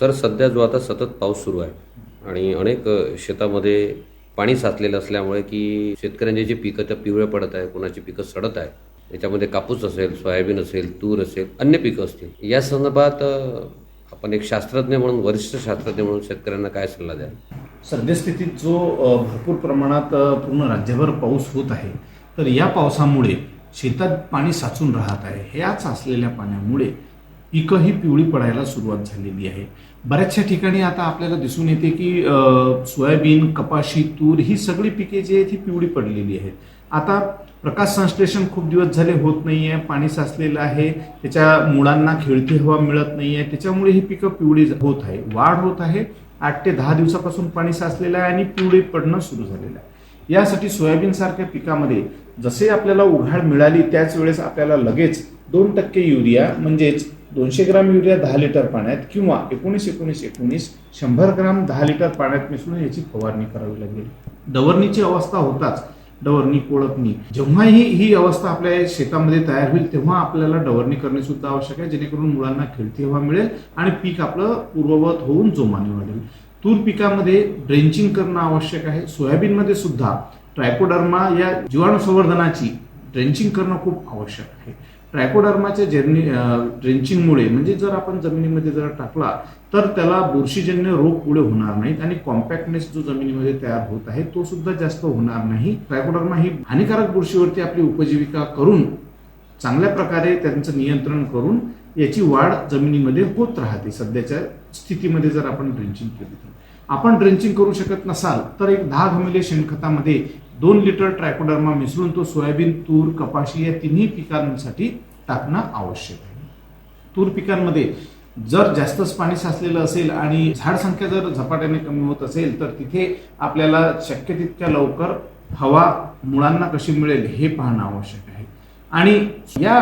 Sir सध्या जो आता सतत पाऊस सुरू आहे आणि अनेक शेतामध्ये पाणी साचलेलं असल्यामुळे की शेतकऱ्यांचे जे पिकं त्या पिवळ्या पडत आहे कोणाची पिकं सडत आहे याच्यामध्ये कापूस असेल सोयाबीन असेल तूर असेल अन्य पिकं असतील या संदर्भात आपण एक शास्त्रज्ञ म्हणून वरिष्ठ शास्त्रज्ञ म्हणून शेतकऱ्यांना काय सल्ला द्या सद्यस्थितीत जो भरपूर प्रमाणात पूर्ण राज्यभर पाऊस होत आहे तर या पावसामुळे शेतात पाणी साचून राहत आहे. ह्याच असलेल्या पाण्यामुळे पिकं ही पिवळी पडायला सुरुवात झालेली आहे. बऱ्याचशा ठिकाणी आता आपल्याला दिसून येते की सोयाबीन कपाशी तूर ही सगळी पिके जी आहेत ही पिवळी पडलेली आहेत. आता प्रकाश संश्लेषण खूप दिवस झाले होत नाही आहे पाणी साचलेलं आहे त्याच्या मुळांना खेळती हवा मिळत नाही आहे त्याच्यामुळे ही पिकं पिवळी होत आहे. वाढ होत आहे. आठ ते दहा दिवसापासून पाणी साचलेलं आहे आणि पिवळी पडणं सुरू झालेलं आहे. यासाठी सोयाबीनसारख्या पिकामध्ये जसे आपल्याला उघाड मिळाली त्याच वेळेस आपल्याला लगेच दोन टक्के युरिया म्हणजेच दोनशे ग्राम युरिया दहा लिटर पाण्यात किंवा एकोणीस एकोणीस एकोणीस शंभर ग्राम दहा लिटर पाण्यात मिसळून याची फवारणी करावी लागेल. डवरणीची अवस्था होताच डवरणी कोळपणी. जेव्हाही ही अवस्था आपल्या शेतामध्ये तयार होईल तेव्हा आपल्याला डवरणी करणे सुद्धा आवश्यक आहे जेणेकरून मुलांना खेळती हवा मिळेल आणि पीक आपलं पूर्ववत होऊन जोमाने वाढेल. तूर पिकामध्ये ड्रेंचिंग करणं आवश्यक आहे. सोयाबीनमध्ये सुद्धा ट्रायकोडर्मा या जीवाणू संवर्धनाची ड्रेंचिंग करणं खूप आवश्यक आहे. ट्रायकोडर्माच्या जर्नी ड्रेंचिंगमुळे म्हणजे जर आपण जमिनीमध्ये जर टाकला तर त्याला बुरशीजन्य रोग पुढे होणार नाहीत आणि कॉम्पॅक्टनेस जो जमिनीमध्ये तयार होत आहे तो सुद्धा जास्त होणार नाही. ट्रायकोडर्मा ही हानिकारक बुरशीवरती आपली उपजीविका करून चांगल्या प्रकारे त्यांचं नियंत्रण करून याची वाढ जमिनीमध्ये होत राहते. सध्याच्या स्थितीमध्ये जर आपण ड्रेंचिंग केली तर. आपण ड्रेंचिंग करू शकत नसाल तर एक दहा घमिले शेणखतामध्ये दोन लिटर ट्रायकोडर्मा मिसळून तो सोयाबीन तूर कपाशी या तिन्ही पिकांसाठी टाकणं आवश्यक आहे. तूर पिकांमध्ये जर जास्तच पाणी साचलेलं असेल आणि झाड संख्या जर झपाट्याने कमी होत असेल तर तिथे आपल्याला शक्य तितक्या लवकर हवा मुळांना कशी मिळेल हे पाहणं आवश्यक आहे. आणि या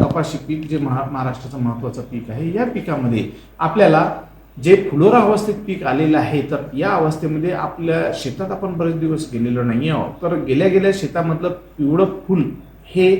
कपाशी पीक जे महा महाराष्ट्राचं महत्त्वाचं पीक आहे या पिकामध्ये आपल्याला जे फुलोरा अवस्थेत पीक आलेलं आहे तर या अवस्थेमध्ये आपल्या शेतात आपण बरेच दिवस गेलेलो नाही आहोत. तर गेल्या गेल्या शेतामधलं पिवळं फुल हे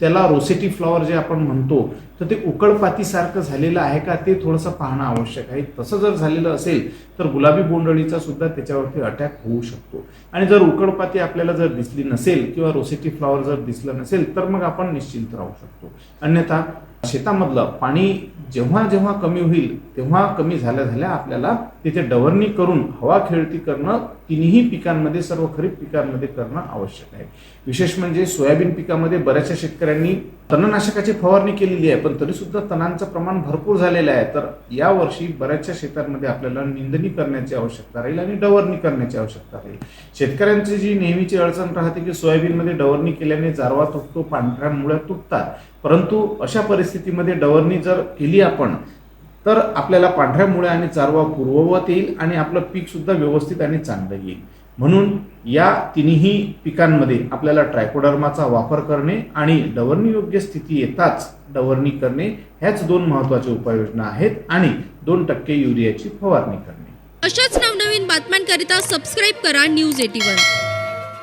त्याला रोसेटी फ्लॉवर जे आपण म्हणतो तर ते उकळपातीसारखं झालेलं आहे का ते थोडंसं पाहणं आवश्यक आहे. तसं जर झालेलं असेल तर गुलाबी बोंडळीचा सुद्धा त्याच्यावरती अटॅक होऊ शकतो. आणि जर उकळपाती आपल्याला जर दिसली नसेल किंवा रोसेटी फ्लॉवर जर दिसलं नसेल तर मग आपण निश्चिंत राहू शकतो. अन्यथा शेतामधलं पाणी जेव्हा जेव्हा कमी होईल तेव्हा कमी झाल्या झाल्या आपल्याला तिथे डवरणी करून हवा खेळती करणं तिन्ही पिकांमध्ये सर्व खरीप पिकांमध्ये करणं आवश्यक आहे. विशेष म्हणजे सोयाबीन पिकामध्ये बऱ्याचशा शेतकऱ्यांनी तणनाशकाची फवारणी केलेली आहे पण तरी सुद्धा तणांचं प्रमाण भरपूर झालेलं आहे. तर या वर्षी बऱ्याचशा शेतांमध्ये आपल्याला निंदणी करण्याची आवश्यकता राहील आणि डवरणी करण्याची आवश्यकता राहील. शेतकऱ्यांची जी नेहमीची अडचण राहते की सोयाबीनमध्ये डवरणी केल्याने जारवा तुटतो पांढऱ्या मुळ्या तुटतात. परंतु अशा परिस्थितीमध्ये डवरणी जर केली आपण तर आपल्याला पांढऱ्या मुळ्या आणि चारवा पूर्ववत येईल आणि आपलं पीक सुद्धा व्यवस्थित आणि चांगलं येईल. म्हणून या तिन्ही पिकांमध्ये आपल्याला ट्रायकोडर्माचा वापर करणे आणि डवरणी योग्य स्थिती येताच डवरणी करणे ह्याच दोन महत्त्वाच्या उपाययोजना आहेत आणि दोन टक्के युरियाची फवारणी करणे. अशाच नवनवीन बातम्यांकरिता सबस्क्राईब करा न्यूज एटी वन